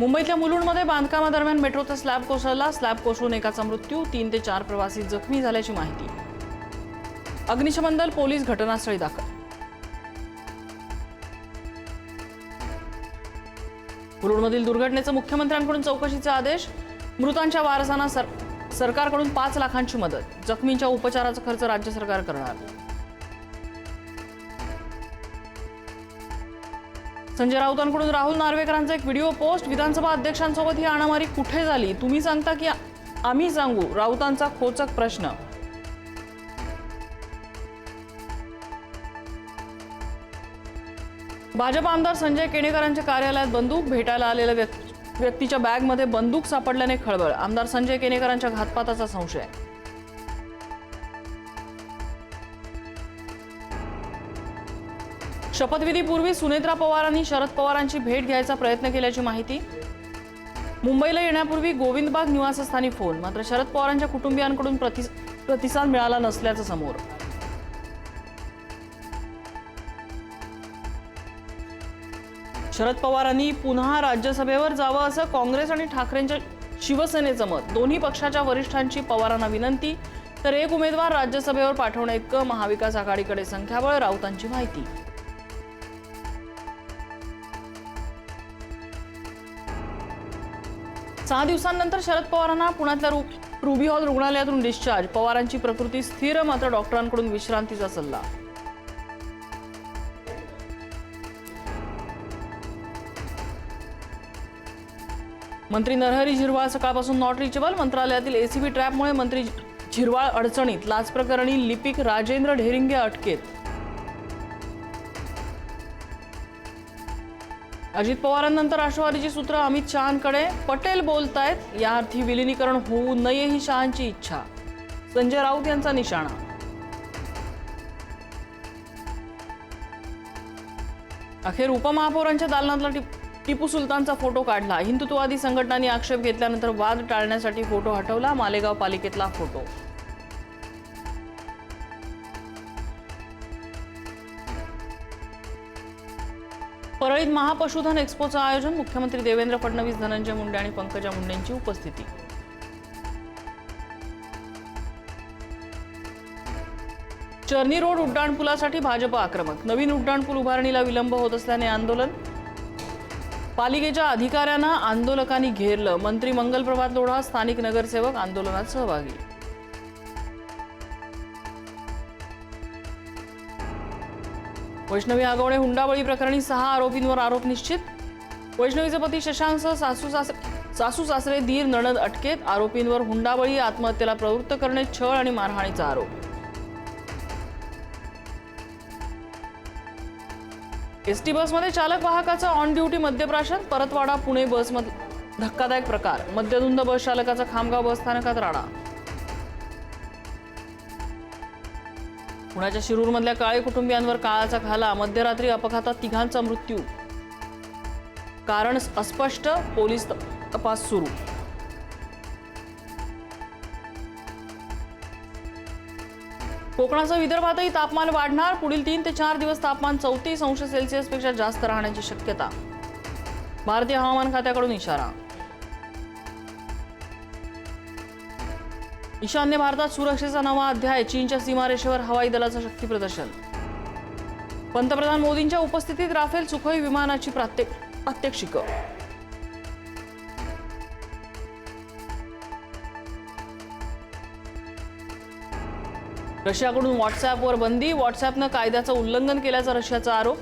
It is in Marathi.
मुंबईतल्या मुलुंडमध्ये बांधकामादरम्यान मेट्रोचा स्लॅब कोसळला. स्लॅब कोसळून एकाचा मृत्यू तीन ते चार प्रवासी जखमी झाल्याची माहिती. अग्निशमन दल पोलीस घटनास्थळी दाखल. मुलुंडमधील दुर्घटनेचं मुख्यमंत्र्यांकडून चौकशीचे आदेश. मृतांच्या वारसांना सर सरकारकडून पाच लाखांची मदत. जखमींच्या उपचाराचा खर्च राज्य सरकार करणार. संजय राऊतांकडून राहुल नार्वेकरांचा एक व्हिडिओ पोस्ट. विधानसभा अध्यक्षांसोबत ही आणामारी कुठे झाली? तुम्ही सांगता की आम्ही सांगू? राऊतांचा खोचक प्रश्न. भाजप आमदार संजय केणेकरांच्या कार्यालयात बंदूक भेटायला आलेल्या व्यक्तीच्या बॅगमध्ये बंदूक सापडल्याने खळबळ. आमदार संजय केणेकरांच्या घातपाताचा संशय. शपथविधीपूर्वी सुनेत्रा पवारांनी शरद पवारांची भेट घ्यायचा प्रयत्न केल्याची माहिती. मुंबईला येण्यापूर्वी गोविंदबाग निवासस्थानी फोन मात्र शरद पवारांच्या कुटुंबियांकडून प्रति- प्रतिसाद मिळाला नसल्याचं समोर. शरद पवारांनी पुन्हा राज्यसभेवर जावं असं काँग्रेस आणि ठाकरेंच्या शिवसेनेचं मत. दोन्ही पक्षाच्या वरिष्ठांची पवारांना विनंती तर एक उमेदवार राज्यसभेवर पाठवण्याइतकं महाविकास आघाडीकडे संख्याबळ राऊतांची माहिती. सहा दिवसांनंतर शरद पवारांना पुण्यातल्या रु रुबी हॉल रुग्णालयातून डिस्चार्ज पवारांची प्रकृती स्थिर मात्र डॉक्टरांकडून विश्रांतीचा सल्ला. मंत्री नरहरी झिरवाळ सकाळपासून नॉट रिचेबल मंत्रालयातील एसीबी ट्रॅपमुळे मंत्री झिरवाळ अडचणीत. लाच प्रकरणी लिपिक राजेंद्र ढेरिंगे अटकेत. अजित पवारांनंतर राष्ट्रवादीची सूत्र अमित शहांकडे पटेल बोलतायत. या अर्थी विलिनीकरण होऊ नये ही शहांची इच्छा. संजय राऊत यांचा निशाणा. अखेर उपमहापौरांच्या दालनातला टिप- टिपू सुलतानचा फोटो काढला. हिंदुत्ववादी संघटनांनी आक्षेप घेतल्यानंतर वाद टाळण्यासाठी फोटो हटवला. मालेगाव पालिकेतला फोटो. परळीत महापशुधन एक्स्पोचं आयोजन मुख्यमंत्री देवेंद्र फडणवीस धनंजय मुंडे आणि पंकजा मुंडेंची उपस्थिती. चर्नी रोड उड्डाणपुलासाठी भाजप आक्रमक. नवीन उड्डाणपूल उभारणीला विलंब होत असल्याने आंदोलन. पालिकेच्या अधिकाऱ्यांना आंदोलकांनी घेरलं. मंत्री मंगल प्रभात लोढा स्थानिक नगरसेवक आंदोलनात सहभागी. वैष्णवी आगवणे हुंडाबळी प्रकरणी सहा आरोपींवर आरोप निश्चित. वैष्णवीचे पती शशांकसह सासू सासरे सासू सासरे दीर नणद अटकेत. आरोपींवर हुंडाबळी आत्महत्येला प्रवृत्त करणे छळ आणि मारहाणीचा आरोप. एसटी बसमध्ये चालक वाहकाचा ऑन ड्युटी मद्यप्राशन. परतवाडा पुणे बसमध्ये धक्कादायक प्रकार. मद्यधुंद बस चालकाचा खामगाव बस स्थानकात राडा. पुण्याच्या शिरूरमधल्या काळे कुटुंबियांवर काळाचा घाला मध्यरात्री अपघातात तिघांचा मृत्यू. कारण अस्पष्ट पोलीस तपास सुरू. कोकणासह विदर्भातही तापमान वाढणार पुढील तीन ते चार दिवस तापमान चौतीस अंश सेल्सिअसपेक्षा जास्त राहण्याची शक्यता. भारतीय हवामान खात्याकडून इशारा. ईशान्य भारतात सुरक्षेचा नवा अध्याय चीनच्या सीमारेषेवर हवाई दलाचं शक्ती प्रदर्शन. पंतप्रधान मोदींच्या उपस्थितीत राफेल सुखोई विमानाची प्रात्येक प्रात्यक्षिक. रशियाकडून व्हॉट्सॲपवर बंदी व्हॉट्सॲपनं कायद्याचं उल्लंघन केल्याचा रशियाचा आरोप.